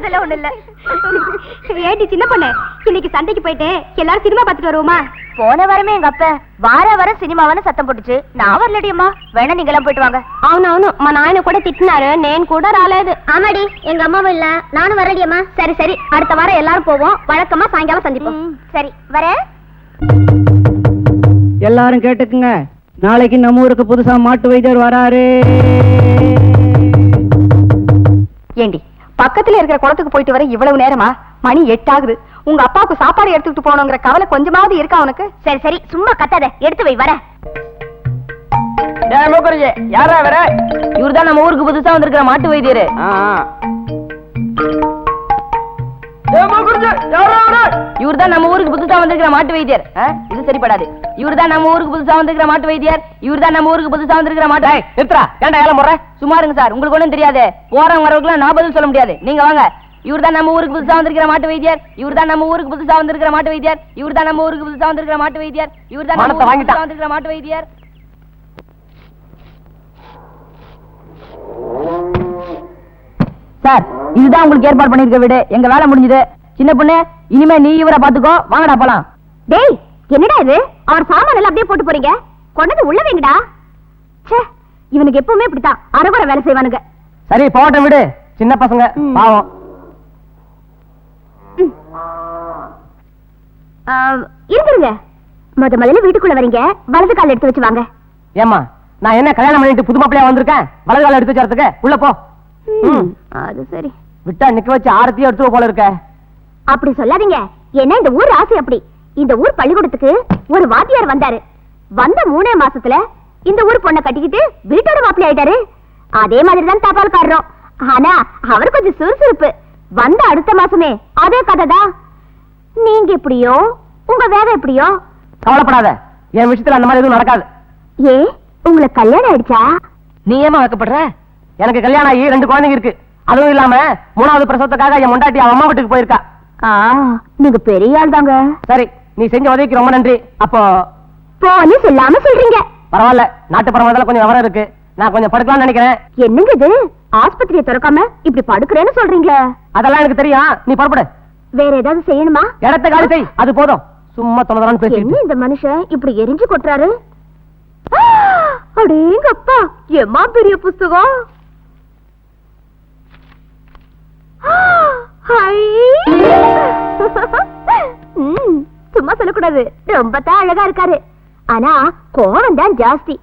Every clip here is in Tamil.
அதெல்லாம் ஒண்ணு இல்ல. ஏடி சின்ன பொண்ணு இன்னைக்கு சண்டைக்கு போயிட்டேன் எல்லாரும் சினிமா பாத்துட்டு வருவோமா? போன வாரமே எங்க அப்ப வார வாரம் சினிமாவான சத்தம் போட்டுச்சு. நான் வரலடியம்மா வேணா நீங்க எல்லாம் போயிட்டு வாங்க. அவனு அவனு மா நாயனை கூட திட்டினாரு நேன் கூட ராலாது ஆமாடி எங்க அம்மாவும் இல்ல. நானும் வரடியம்மா சரி சரி. அடுத்த வாரம் எல்லாரும் போவோம். வழக்கமா சாயங்காலம் சந்திப்போம். சரி வரேன் எல்லாரும் கேட்டுக்குங்க. நாளைக்கு நம்ம ஊருக்கு புதுசா மாட்டு வைத்தியர் வராரு. ஏண்டி? பக்கத்துல இருக்கிற குளத்துக்கு போயிட்டு வர இவ்வளவு நேரமா? மணி எட்டாகுது. உங்க அப்பாவுக்கு சாப்பாடு எடுத்துக்கிட்டு போகணுங்கிற கவலை கொஞ்சமாவது இருக்கா உனக்கு? சரி சரி. சும்மா கத்தாத. எடுத்து வை வர. யாரா வர இவர்தான் நம்ம ஊருக்கு புதுசா வந்திருக்கிற மாட்டு வைத்தியரு. இவர்தான் நம்ம ஊருக்கு புதுசா வந்திருக்கிற மாட்டு வைத்தியர்? இது சரிப்படாது. இவர்தான் நம்ம ஊருக்கு புதுசா வந்திருக்கிற மாட்டு வைத்தியர். இவர்தான் நம்ம ஊருக்கு புதுசா வந்திருக்கிற மாட்டு நிறுத்துறா ஏன்டா ஏலம் போடுற? சும்மா இருங்க சார். உங்களுக்கு ஒண்ணும் தெரியாது. போறவங்க வரவங்களும் நான் பதில் சொல்ல முடியாது. நீங்க வாங்க. இவர்தான் நம்ம ஊருக்கு புதுசா வந்திருக்கிற மாட்டு வைத்தியர். இவர்தான் நம்ம ஊருக்கு புதுசா வந்திருக்கிற மாட்டு வைத்தியர். இவர்தான் நம்ம ஊருக்கு புதுசா வந்திருக்கிற மாட்டு வைத்தியர். இவர்தான் நம்ம மானத்தை ஊருக்கு வந்திருக்கிற மாட்டு வைத்தியர். சார் இதுதான் உங்களுக்கு ஏற்பாடு பண்ணிருக்க வீடு. எங்க வேலை முடிஞ்சது. சின்ன பொண்ணு இனிமே நீ இவரை பாத்துக்கோ வாங்கடா போலாம். டேய் என்னடா இது? அவர் சாமான எல்லாம் அப்படியே போட்டு போறீங்க? கொண்டது உள்ள வைங்கடா. ச்சே இவனுக்கு எப்பவுமே இப்படித்தான். அரைகுறை வேலை செய்வானுங்க. சரி போகட்டும் விடு. சின்ன பசங்க. பாவம். இருந்துருங்க. முத முதல்ல வீட்டுக்குள்ள வரீங்க. வலது கால் எடுத்து வச்சு வாங்க. ஏமா நான் என்ன கல்யாணம் பண்ணிட்டு புது மாப்பிளையா வந்திருக்கேன்? வலது கால எடுத்து வச்சறதுக்கு உள்ள போ. அது சரி. விட்டா நிக்க வச்சு ஆரத்தியும் எடுத்து போல இருக்க. அப்படி சொல்லாதீங்க. ஏன்னா இந்த ஊர் ஆசை அப்படி? இந்த ஊர் பள்ளிக்கூடத்துக்கு ஒரு வாத்தியார் வந்தாரு. வந்த மூணே மாசத்துல இந்த ஊர் பொண்ணை கட்டிக்கிட்டு வீட்டோட மாப்பிள்ளை ஆயிட்டாரு. அதே மாதிரி தான் தபால்காரரும் ஆனா அவர் கொஞ்சம் சுறுசுறுப்பு. வந்த அடுத்த மாசமே அதே கதை தான் நீங்க எப்படியோ உங்க வேலை எப்படியோ. கவலைப்படாத. என் விஷயத்துல அந்த மாதிரி எதுவும் நடக்காது. ஏ உங்களுக்கு கல்யாணம் ஆயிடுச்சா? நீ ஏமா வைக்கப்படுற? எனக்கு கல்யாணம் ஆகி ரெண்டு குழந்தைங்க இருக்கு. அதுவும் இல்லாம மூணாவது பிரசவத்துக்காக என் முண்டாட்டி அவன் அம்மா வீட்டுக்கு போயிருக்கா. நீங்க பெரிய ஆள் தாங்க சரி நீ செஞ்ச உதவிக்கு ரொம்ப நன்றி. அப்போ போன்னு சொல்லாம சொல்றீங்க. பரவாயில்ல நாட்டு பரவாயில்ல கொஞ்சம் விவரம் இருக்கு. நான் கொஞ்சம் படுக்கலாம்னு நினைக்கிறேன். என்னங்க இது? ஆஸ்பத்திரியை திறக்காம இப்படி படுக்கிறேன்னு சொல்றீங்க அதெல்லாம் எனக்கு தெரியும். நீ புறப்படு. வேற ஏதாவது செய்யணுமா? இடத்த காலி செய். அது போதும். சும்மா தொலைதலான்னு பேசிட்டு என்ன இந்த மனுஷன் இப்படி எரிஞ்சு கொட்டுறாரு? அடேங்கப்பா எம்மா பெரிய புஸ்தகம் ஹை. ம், சும்மா சொல்லக்கூடாது. ரொம்ப தான் அழகா இருக்காரு. ஆனா கோவம் தான் ஜாஸ்தி.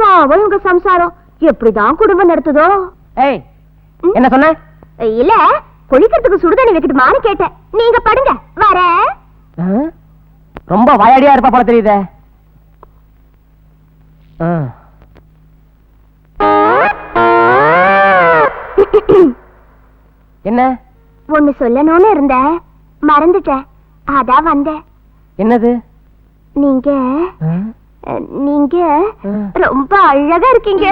பாவம் உங்க சம்சாரம். எப்படிதான் குடும்பம் நடத்துதோ? ஏய்? என்ன சொன்ன? இல்ல குளிக்கிறதுக்கு சுடுதண்ணி வைக்கட்டுமான்னு கேட்டேன். நீங்க படுங்க. வர? ரொம்ப வாயாடியா இருப்பா போல தெரியுதே. ஆ. என்ன? ஒண்ணு சொல்லணும்னு இருந்தேன் மறந்துட்டேன் அதான் வந்தேன் என்னது? நீங்க நீங்க. ரொம்ப அழகா இருக்கீங்க.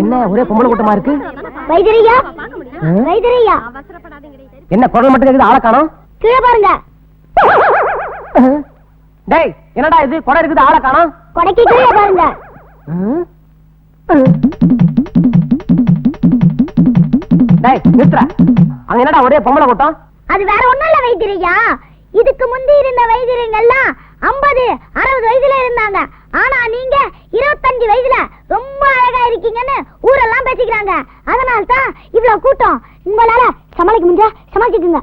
என்ன ஒரே பொம்பளை கூட்டமா இருக்கு? வைத்திரியா ஆ? வைத்திரியா? என்ன குரல் மட்டும் கேக்குது? ஆளை காணோம்? கீழே பாருங்க. டேய் என்னடா இது? குடை இருக்குது ஆளை காணோம்? கொடைக்கு கீழே பாருங்க. டேய் நிறுத்துற. அங்க என்னடா ஒரே பொம்பளை கூட்டம்? அது வேற ஒண்ணும் இல்ல வைத்திரியா. இதுக்கு முந்தி இருந்த வைத்தியங்கள்லாம் ஐம்பது அறுபது வயசுல இருந்தாங்க. ஆனா நீங்க இருபத்தஞ்சு வயசுல ரொம்ப அழகா இருக்கீங்கன்னு ஊரெல்லாம் பேசிக்கிறாங்க. அதனால தான் இவ்வளவு கூட்டம். உங்களால சமாளிக்க முடிஞ்சா சமாளிச்சுக்குங்க.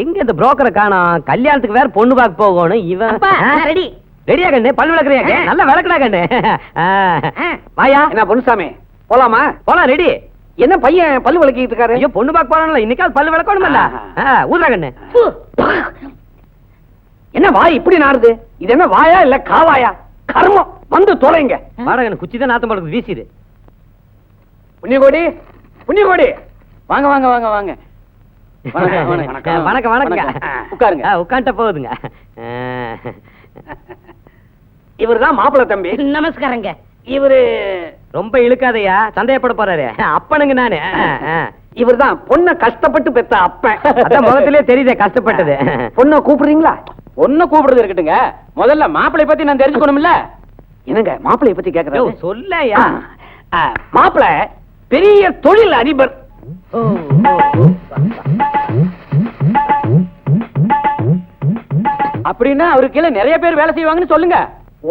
எங்க இந்த புரோக்கரை காணோம்? கல்யாணத்துக்கு வேற பொண்ணு பார்க்க போகணும். இவன் ரெடி ரெடியா கண்ணு? பல் விளக்குறியா நல்லா விளக்குடா கண்ணு. ஆ. வாயா. என்ன பொன்னுசாமி? போலாமா? போலாம் ரெடி என்ன பையன் பல்லு விளக்கிட்டு இருக்காரு? ஐயோ பொண்ணு பார்க்க போறான்ல இன்னைக்காவது பல்லு விளக்கணும்ல. ஊதுறா கண்ணு. என்ன வாய் இப்படி நாறுது? இது என்ன வாயா இல்ல காவாயா? கர்மம். வந்து தொலைங்க. வாடா கண்ணு குச்சி தான் நாத்தம் பழக்குது வீசிடு புண்ணியகோடி புண்ணியகோடி. வாங்க வாங்க வாங்க வாங்க. வணக்கம், வணக்கம். உட்காருங்க. உட்காந்துட்ட போகுதுங்க இவர்தான் மாப்பிள்ளை தம்பி. நமஸ்காரங்க. இவரு ரொம்ப இழுக்காதயா? சந்தேகப்பட போறாரு. அப்பனுங்க நானு. இவர்தான் பொண்ண கஷ்டப்பட்டு பெத்த அப்பன். முகத்திலே தெரியுதே கஷ்டப்பட்டது. பொண்ண கூப்பிடுறீங்களா? ஒண்ணு கூப்பிடுறது இருக்கட்டுங்க முதல்ல மாப்பிளை பத்தி நான் தெரிஞ்சுக்கணும்ல. என்னங்க மாப்பிளைய பத்தி கேக்குறாரு? சொல்லயா? மாப்பிள பெரிய தொழில் அதிபர். அப்படின்னா அவருக்கு கீழே நிறைய பேர் வேலை செய்வாங்கன்னு சொல்லுங்க.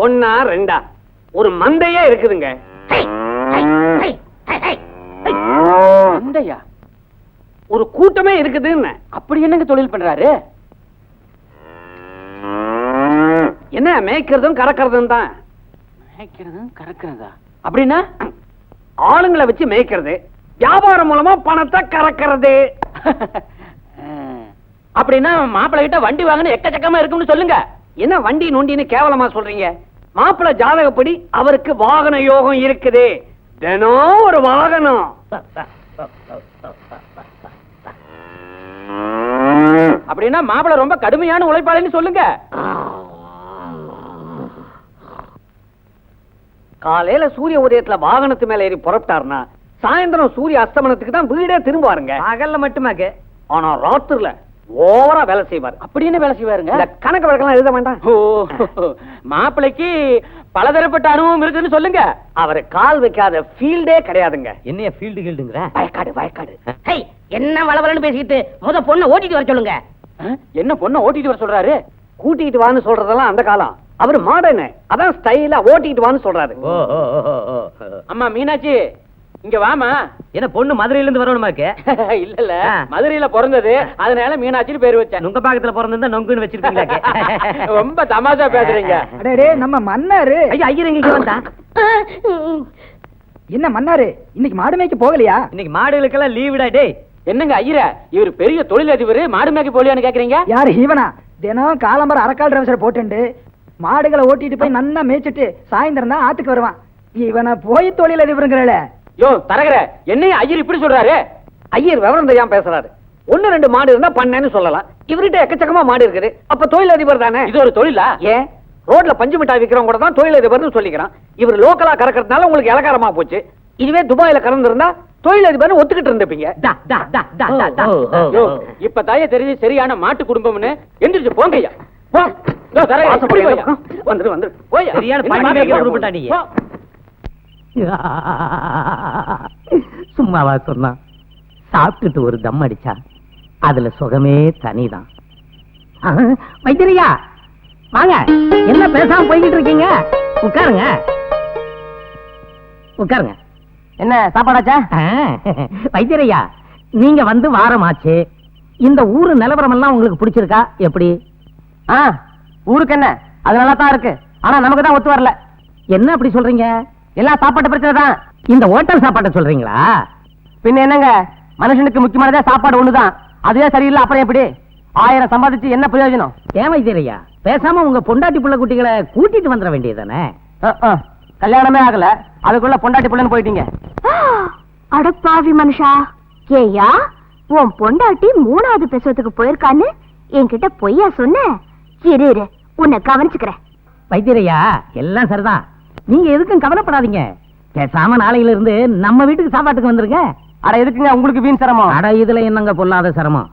ஒன்னா ரெண்டா? ஒரு மந்தையே இருக்குதுங்க. அண்டையா ஒரு கூட்டமே இருக்குதுன்னு. அப்படி என்னங்க தொழில் பண்றாரு? என்ன மேய்க்கிறதும் கறக்கிறதும் தான். மேய்க்கிறதும் கறக்கிறதா? அப்படின்னா? ஆளுங்களை வச்சு மேய்க்கிறது. வியாபாரம் மூலமா பணத்தை கறக்கிறது. அப்படின்னா மாப்பிள்ளை கிட்ட வண்டி வாங்கன்னு எக்கச்சக்கமா இருக்கும்னு சொல்லுங்க. என்ன வண்டி நொண்டின்னு கேவலமா சொல்றீங்க? மாப்பிள்ளை ஜாதகப்படி அவருக்கு வாகன யோகம் இருக்குது. தினம் ஒரு வாகனம். அப்படின்னா மாப்பிள்ளை ரொம்ப கடுமையான உழைப்பாளின்னு சொல்லுங்க. காலையில சூரிய உதயத்துல வாகனத்து மேல ஏறி புறப்பட்டாருன்னா சாயந்தரம் சூரிய அஸ்தமனத்துக்கு தான் வீடே திரும்புவாருங்க. பகல்ல மட்டுமாக்கு ஆனா ராத்திரில ஓவரா வேலை செய்வார். அப்படி என்ன வேலை செய்வாருங்க. இந்த கணக்கு வழக்கெல்லாம் எழுத வேண்டாம். ஓ மாப்பிள்ளைக்கு பலதரப்பட்ட அனுபவம் இருக்குன்னு சொல்லுங்க. அவர் கால் வைக்காத ஃபீல்டே கிடையாதுங்க. என்னைய ஃபீல்டு கீல்டுங்கிற வயக்காடு வயக்காடு என்ன வளவலன்னு பேசிக்கிட்டு முத பொண்ணை ஓட்டிட்டு வர சொல்லுங்க. என்ன பொண்ணை ஓட்டிட்டு வர சொல்றாரு? கூட்டிட்டு வான்னு சொல்றதெல்லாம் அந்த காலம். அவர் மாடர்னு அதான் ஸ்டைலா ஓட்டிட்டு வான்னு சொல்றாரு. ஓ ஓ ஓ, ஓ, ஓ. அம்மா மீனாட்சி இங்க வாமா என்ன பொண்ணு மதுரையில இருந்து வரணுமாக்கு இல்ல இல்ல. மதுரையில பிறந்தது. அதனால மீனாட்சின்னு பேர் வச்சேன். நுங்க பாக்கத்துல பிறந்திருந்தா நொங்குன்னு வச்சிருக்கீங்களாக்கு ரொம்ப தமாஷா பேசுறீங்க. நம்ம மன்னாரு. ஐயா ஐயர் எங்க வந்தா? என்ன மன்னாரு? இன்னைக்கு மாடு மேய்க்க போகலையா? இன்னைக்கு மாடுகளுக்கெல்லாம் லீவுடா டேய் என்னங்க ஐயர? இவர் பெரிய தொழிலதிபர் மாடு மேய்க்க போலியான்னு கேக்குறீங்க? யாரு இவனா தினம் காலம்பரம் அரக்கால் டிரைவரை போட்டுண்டு. மாடுகளை ஓட்டிட்டு போய் நன்னா மேய்ச்சிட்டு சாயந்தரம் தான் ஆத்துக்கு வருவான். இவனை போய் தொழில் அதிபருங்கிறல. யோ தரகர என்னைய ஐயர் இப்படி சொல்றாரு? ஐயர் விவரம் தெரியாம பேசுறாரு. ஒண்ணு ரெண்டு மாடு இருந்தா பண்ணேன்னு சொல்லலாம். இவர்கிட்ட எக்கச்சக்கமா மாடு இருக்குது. அப்ப தொழில் அதிபர் தானே? இது ஒரு தொழிலா? ஏன் ரோட்ல பஞ்சு மிட்டாய் விக்கிறவங்க கூட தான் தொழில் அதிபர்னு சொல்லிக்கிறான். இவர் லோக்கலா கறக்கறதுனால உங்களுக்கு இலக்காரமா போச்சு. இதுவே துபாயில கறந்திருந்தா தொழில் அதிபர்னு ஒத்துக்கிட்டு இருந்திருப்பீங்க. டா டா டா டா டா டா யோ இப்ப தாய தெரிஞ்சு சரியான மாட்டு குடும்பம்னு எந்திரிச்சு போங்க ஐயா போ. யோ, தரகரே, இப்படி போய்யா. வந்துரு வந்துரு. சும்மாவா சொன்னான் சாப்பிட்டுட்டு ஒரு தம் அடிச்சா அதுல சுகமே தனிதான். வைத்திரியா வாங்க. என்ன பேசாம போய்கிட்டு இருக்கீங்க? உட்காருங்க. உட்காருங்க. என்ன சாப்பாடாச்சா? வைத்தியரையா நீங்க வந்து வாரமாச்சு. இந்த ஊரு நிலவரம் எல்லாம் உங்களுக்கு பிடிச்சிருக்கா? எப்படி? ஆ ஊருக்கு என்ன? அது நல்லா தான் இருக்கு. ஆனா நமக்கு தான் ஒத்து வரல. என்ன அப்படி சொல்றீங்க? எல்லாம் சாப்பாட்டு பிரச்சனை தான் இந்த ஹோட்டல் சாப்பாட்டை சொல்றீங்களா? பின்ன என்னங்க? மனுஷனுக்கு முக்கியமானதே சாப்பாடு ஒண்ணுதான். அதுவே சரியில்லை அப்புறம் எப்படி? ஆயிரம் சம்பாதிச்சு என்ன பிரயோஜனம்? ஏன் வைத்தியரையா பேசாம உங்க பொண்டாட்டி புள்ள குட்டிகளை கூட்டிட்டு வந்துட வேண்டியதானே அஹ், அஹ். கல்யாணமே ஆகல. அதுக்குள்ள பொண்டாட்டி பிள்ளைன்னு போயிட்டீங்க. அடப்பாவி மனுஷா. ஏயா உன் பொண்டாட்டி மூணாவது பிரசவத்துக்கு போயிருக்கான்னு என்கிட்ட பொய்யா சொன்ன? இரு இரு உன்னை கவனிச்சுக்கிறேன். வைத்தியரையா எல்லாம் சரிதான். நீங்க எதுக்கும் கவலைப்படாதீங்க. பேசாம நாளையில இருந்து நம்ம வீட்டுக்கு சாப்பாட்டுக்கு வந்துருங்க அட எதுக்குங்க உங்களுக்கு வீண் சிரமம்? அட இதுல என்னங்க பொல்லாத சிரமம்?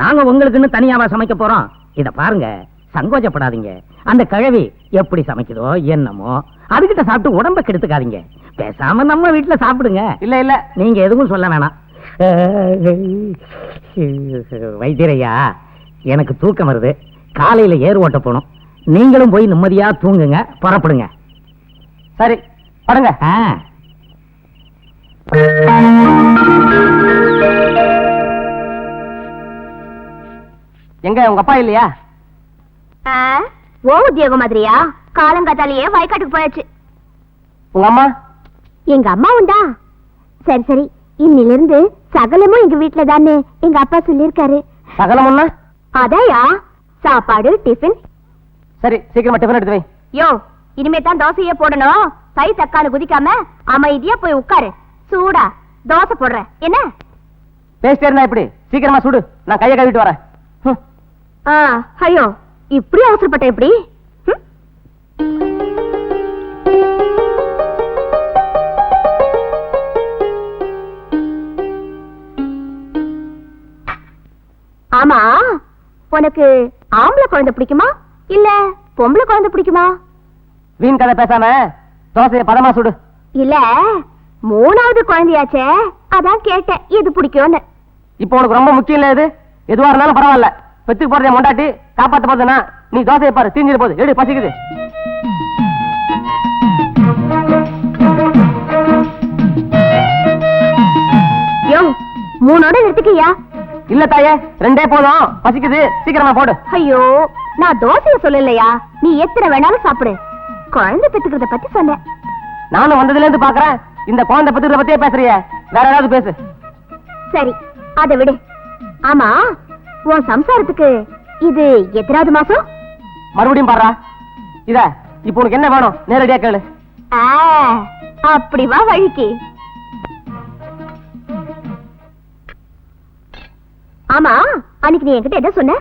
நாங்க உங்களுக்குன்னு தனியாவா சமைக்க போறோம். இத பாருங்க சங்கோச்சப்படாதீங்க அந்த கிழவி எப்படி சமைக்குதோ என்னமோ அதுகிட்ட சாப்பிட்டு உடம்ப கெடுத்துக்காதீங்க. பேசாம நம்ம வீட்டுல சாப்பிடுங்க. இல்ல இல்ல. நீங்க எதுவும் சொல்ல வேணாம். வைத்தியரையா எனக்கு தூக்கம் வருது. காலையில ஏர் ஓட்ட போகணும். நீங்களும் போய் நிம்மதியா தூங்குங்க புறப்படுங்க. சரி படுங்க. ஆ. எங்க உங்க அப்பா இல்லையா? ஆ, ஓ உத்தியோகம் மாதிரியா? காலங்காத்தாலேயே வயக்காட்டுக்கு போயாச்சு. உங்க அம்மா? எங்க அம்மா உண்டா? சரி சரி. இன்னிலிருந்து சகலமும் எங்க வீட்டுல தானே எங்க அப்பா சொல்லியிருக்காரு. சகலமுன்னா அதாயா? சாப்பாடு டிஃபன் சரி சீக்கிரமா டிஃபன் எடுத்து வை. யோ இனிமே தான் தோசையே போடணும். கை தக்காளி குதிக்காம அமைதியா போய் உட்காரு. சூடா. தோசை போடுறேன் என்ன? பேசிட்டே இருந்தா எப்படி? சீக்கிரமா சுடு. நான் கையை கழுவிட்டு வரேன். ஐயோ. இப்படி அவசரப்பட்ட எப்படி? ஆமா. உனக்கு ஆம்பளை குழந்தை பிடிக்குமா? இல்ல பொம்பளை குழந்தை பிடிக்குமா? வீண் கதை பேசாம தோசையை பதமா சுடு. இல்ல மூணாவது குழந்தையாச்சே. அதான் கேட்டேன் எது பிடிக்கும்னு. இப்போ உனக்கு ரொம்ப முக்கியம் இல்ல இது எதுவா இருந்தாலும் பரவாயில்ல. பெத்துக்கு போறதை மொண்டாட்டி காப்பாத்த போதுனா நீ தோசையை பாரு தீஞ்சிரு போகுது. எடு பசிக்குது. மூணோட நிறுத்திக்கியா? இல்ல தாயே ரெண்டே போதும். பசிக்குது. சீக்கிரமா போடு. ஐயோ நான் தோசைய சொல்லலையா? நீ எத்தனை வேணாலும் சாப்பிடு. குழந்தை பெத்துக்கிறத பத்தி சொன்னேன். நானும் வந்ததுல இருந்து பாக்குறேன். இந்த குழந்தை பத்திரத்தை பத்தியே பேசுறிய. வேற ஏதாவது பேசு. சரி அதை விடு. ஆமா உன் சம்சாரத்துக்கு இது எத்தனாவது மாசம்? மறுபடியும் பாடுறா. இத இப்போ உனக்கு என்ன வேணும்? நேரடியா கேளு. ஆ, அப்படி வா வழிக்கு. ஆமா அன்னைக்கு நீ என்கிட்ட என்ன சொன்ன?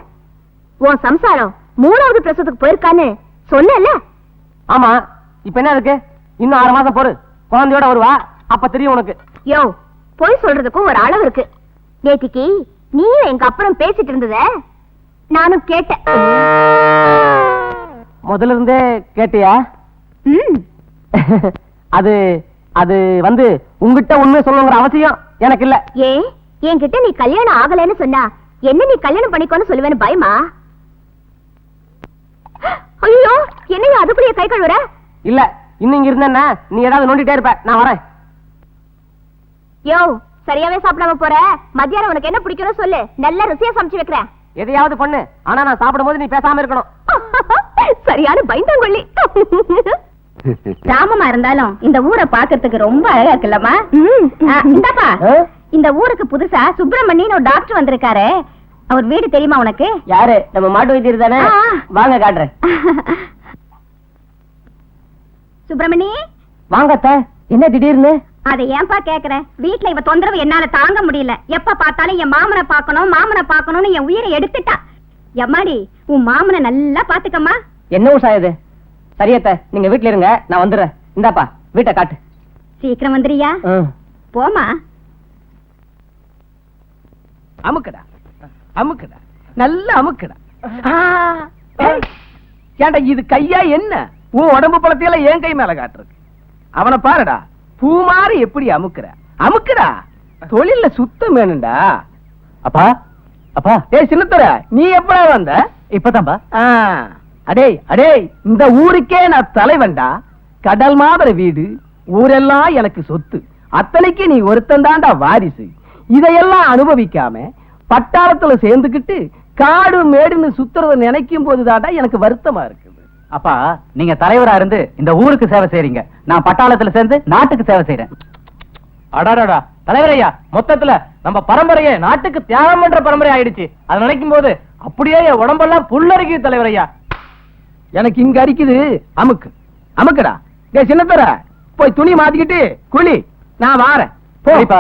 உன் சம்சாரம் மூணாவது பிரசவத்துக்கு போயிருக்கான்னு சொன்னல ஆமா இப்ப என்ன இருக்கு? இன்னும் ஆறு மாசம் பொறு. குழந்தையோட வருவா அப்ப தெரியும் உனக்கு. யோ பொய் சொல்றதுக்கும் ஒரு அளவு இருக்கு. நேத்திக்கு நீயும் எங்க அப்புறம் பேசிட்டு இருந்தத நானும் கேட்டேன். முதல்ல இருந்தே கேட்டியா? அது அது வந்து உங்ககிட்ட உண்மை சொல்லணுங்கிற அவசியம் எனக்கு இல்ல. ஏ என்கிட்ட நீ கல்யாணம் ஆகலைன்னு சொன்னா என்ன நீ கல்யாணம் பண்ணிக்கோன்னு சொல்லுவேன்னு பயமா? ஐயோ என்னையா அதுக்குள்ளேயே கை கழுவுற? இல்ல இன்னும் இங்க இருந்தேன்னா நீ ஏதாவது நோண்டிட்டே இருப்ப. நான் வரேன். யோ சரியாவே சாப்பிடாம போற? மத்தியானம் உனக்கு என்ன பிடிக்கும்னு சொல்லு. நல்ல ருசியா சமைச்சு வைக்கிறேன். எதையாவது பண்ணு. ஆனா நான் சாப்பிடும்போது நீ பேசாம இருக்கணும். சரியான பைந்தாங்கொள்ளி கிராமமா இருந்தாலும் இந்த ஊரை பாக்குறதுக்கு ரொம்ப அழகா இருக்குல்லம்மா. இந்தாப்பா. இந்த ஊருக்கு புதுசா சுப்பிரமணியன் ஒரு டாக்டர் வந்திருக்காரு. அவர் வீடு தெரியுமா உனக்கு? யாரு? நம்ம மாட்டு வைத்தியர் தானே. வாங்க காட்டுறேன். சுப்பிரமணி? வாங்க அத்தை. என்ன திடீர்னு? அதை ஏன்பா கேக்குற? வீட்ல இவ தொந்தரவு என்னால தாங்க முடியல. எப்ப பார்த்தாலும் என் மாமனை பார்க்கணும் மாமனை பார்க்கணும்னு என் உயிரை எடுத்துட்டா. எம்மாடி உன் மாமனை நல்லா பாத்துக்கம்மா என்ன உஷா இது? சரியத்த நீங்க வீட்ல இருங்க. நான் வந்துடுறேன். இந்தாப்பா வீட்டை காட்டு. சீக்கிரம் வந்துறியா. போமா அமுக்குடா. அமுக்குடா. நல்ல அமுக்குடா. ஏன்டா இது கையா என்ன? உன் உடம்பு பழத்தையெல்லாம் என் கை மேல காட்டுறது அவனை பாருடா பூ மாதிரி எப்படி அமுக்குற? அமுக்குடா. தொழில்ல சுத்தம் வேணும்டா. அப்பா அப்பா. ஏய் சின்னத்துற நீ எப்படா வந்த? இப்பதான்பா. ஆ, அடேய் அடேய் இந்த ஊருக்கே நான் தலைவன்டா. கடல் மாதிரி வீடு ஊரெல்லாம் எனக்கு சொத்து. அத்தனைக்கு நீ ஒருத்தன் தாண்டா வாரிசு. இதையெல்லாம் அனுபவிக்காம பட்டாளத்துல சேர்ந்துக்கிட்டு காடு மேடுன்னு சுத்துறத நினைக்கும் போதுதாண்டா எனக்கு வருத்தமா இருக்குது. அப்பா நீங்க தலைவரா இருந்து இந்த ஊருக்கு சேவை செய்றீங்க. நான் பட்டாளத்துல சேர்ந்து நாட்டுக்கு சேவை செய்யறேன் அடாடாடா. தலைவரையா மொத்தத்துல நம்ம பரம்பரையே நாட்டுக்கு தியாகம் பண்ற பரம்பரை ஆயிடுச்சு. அதை நினைக்கும் போது அப்படியே என் உடம்பெல்லாம் புல்லரிக்குது தலைவரையா. எனக்கு இங்க அடிக்குது அமுக்கு. அமுக்குடா. சின்னத்தர போய் துணி மாத்திக்கிட்டு குளி. நான் வாரேன். போ. சரிப்பா.